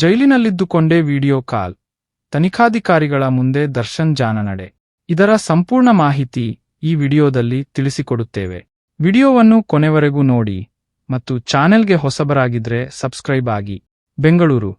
ಜೈಲಿನಲ್ಲಿದ್ದುಕೊಂಡೇ video call. ತನಿಖಾಧಿಕಾರಿಗಳ ಮುಂದೆ ದರ್ಶನ್ ಜಾನ ನಡೆ ಇದರ ಸಂಪೂರ್ಣ ಮಾಹಿತಿ ಈ ವಿಡಿಯೋದಲ್ಲಿ ತಿಳಿಸಿಕೊಡುತ್ತೇವೆ. ವಿಡಿಯೋವನ್ನು ಕೊನೆವರೆಗೂ ನೋಡಿ ಮತ್ತು ಚಾನೆಲ್ಗೆ ಹೊಸಬರಾಗಿದ್ರೆ ಸಬ್ಸ್ಕ್ರೈಬ್ ಆಗಿ. ಬೆಂಗಳೂರು.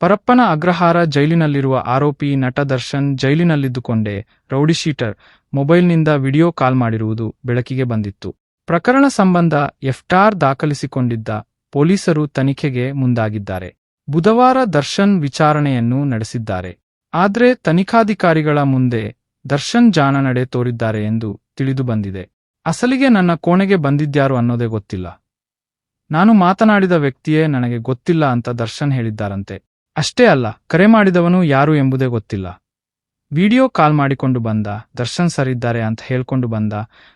ಪರಪ್ಪನ ಅಗ್ರಹಾರ ಜೈಲಿನಲ್ಲಿರುವ ಆರೋಪಿ ನಟ ದರ್ಶನ್ ಜೈಲಿನಲ್ಲಿದ್ದುಕೊಂಡೇ ರೌಡಿಶೀಟರ್ ಮೊಬೈಲ್ನಿಂದ ವಿಡಿಯೋ ಕಾಲ್ ಮಾಡಿರುವುದು ಬೆಳಕಿಗೆ ಬಂದಿತ್ತು. ಪ್ರಕರಣ ಸಂಬಂಧ ಎಫ್ಟಾರ್ ದಾಖಲಿಸಿಕೊಂಡಿದ್ದ ಪೊಲೀಸರು ತನಿಖೆಗೆ ಮುಂದಾಗಿದ್ದಾರೆ. ಬುಧವಾರ ದರ್ಶನ್ ವಿಚಾರಣೆಯನ್ನು ನಡೆಸಿದ್ದಾರೆ. ಆದ್ರೆ ತನಿಖಾಧಿಕಾರಿಗಳ ಮುಂದೆ ದರ್ಶನ್ ಜಾಣ ನಡೆ ತೋರಿದ್ದಾರೆ ಎಂದು ತಿಳಿದು ಬಂದಿದೆ. ಅಸಲಿಗೆ ನನ್ನ ಕೋಣೆಗೆ ಬಂದಿದ್ಯಾರು ಅನ್ನೋದೇ ಗೊತ್ತಿಲ್ಲ. ನಾನು ಮಾತನಾಡಿದ ವ್ಯಕ್ತಿಯೇ ನನಗೆ ಗೊತ್ತಿಲ್ಲ ಅಂತ ದರ್ಶನ್ ಹೇಳಿದ್ದಾರಂತೆ. ಅಷ್ಟೇ ಅಲ್ಲ, ಕರೆ ಮಾಡಿದವನು ಯಾರು ಎಂಬುದೇ ಗೊತ್ತಿಲ್ಲ. ವಿಡಿಯೋ ಕಾಲ್ ಮಾಡಿಕೊಂಡು ಬಂದ, ದರ್ಶನ್ ಸರಿದ್ದಾರೆ ಅಂತ ಹೇಳ್ಕೊಂಡು ಬಂದ,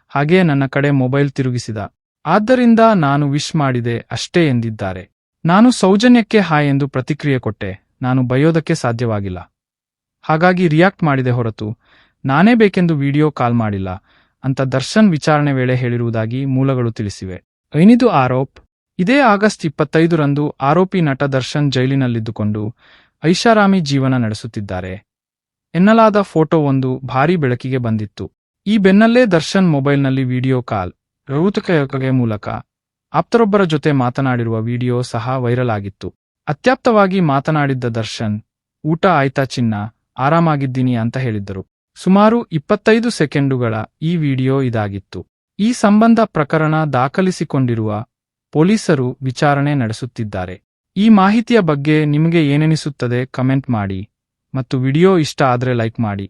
ಹಾಗೆಯೇ ನನ್ನ ಕಡೆ ಮೊಬೈಲ್ ತಿರುಗಿಸಿದ. ಆದ್ದರಿಂದ ನಾನು ವಿಶ್ ಮಾಡಿದೆ ಅಷ್ಟೇ ಎಂದಿದ್ದಾರೆ. ನಾನು ಸೌಜನ್ಯಕ್ಕೆ ಹಾಯ್ ಎಂದು ಪ್ರತಿಕ್ರಿಯೆ ಕೊಟ್ಟೆ. ನಾನು ಬಯೋದಕ್ಕೆ ಸಾಧ್ಯವಾಗಿಲ್ಲ. ಹಾಗಾಗಿ ರಿಯಾಕ್ಟ್ ಮಾಡಿದೆ ಹೊರತು, ನಾನೇ ಬೇಕೆಂದು ವಿಡಿಯೋ ಕಾಲ್ ಮಾಡಿಲ್ಲ. ಅಂತ ದರ್ಶನ್ ವಿಚಾರಣೆ ವೇಳೆ ಹೇಳಿರುವುದಾಗಿ ಮೂಲಗಳು ತಿಳಿಸಿವೆ. ಐನಿದು ಆರೋಪ್? ಇದೇ ಆಗಸ್ಟ್ ಇಪ್ಪತ್ತೈದರಂದು ಆರೋಪಿ ನಟ ದರ್ಶನ್ ಜೈಲಿನಲ್ಲಿದ್ದುಕೊಂಡು ಐಷಾರಾಮಿ ಜೀವನ ನಡೆಸುತ್ತಿದ್ದಾರೆ. ಎನ್ನಲಾದ ಫೋಟೋ ಒಂದು ಭಾರೀ ಬೆಳಕಿಗೆ ಬಂದಿತ್ತು. ಈ ಬೆನ್ನಲ್ಲೇ ದರ್ಶನ್ ಮೊಬೈಲ್ನಲ್ಲಿ ವಿಡಿಯೋ ಕಾಲ್, ರೌತಕ ಮೂಲಕ ಆಪ್ತರೊಬ್ಬರ ಜೊತೆ ಮಾತನಾಡಿರುವ ವಿಡಿಯೋ ಸಹ ವೈರಲ್ ಆಗಿತ್ತು. ಅತ್ಯಾಪ್ತವಾಗಿ ಮಾತನಾಡಿದ್ದ ದರ್ಶನ್, ಊಟ ಆಯ್ತಾ ಚಿನ್ನ, ಆರಾಮಾಗಿದ್ದೀನಿ ಅಂತ ಹೇಳಿದ್ದರು. ಸುಮಾರು ಇಪ್ಪತ್ತೈದು ಸೆಕೆಂಡುಗಳ ಈ ವಿಡಿಯೋ ಇದಾಗಿತ್ತು. ಈ ಸಂಬಂಧ ಪ್ರಕರಣ ದಾಖಲಿಸಿಕೊಂಡಿರುವ ಪೊಲೀಸರು ವಿಚಾರಣೆ ನಡೆಸುತ್ತಿದ್ದಾರೆ. ಈ ಮಾಹಿತಿಯ ಬಗ್ಗೆ ನಿಮಗೆ ಏನೆನಿಸುತ್ತದೆ ಕಮೆಂಟ್ ಮಾಡಿ ಮತ್ತು ವಿಡಿಯೋ ಇಷ್ಟ ಆದ್ರೆ ಲೈಕ್ ಮಾಡಿ.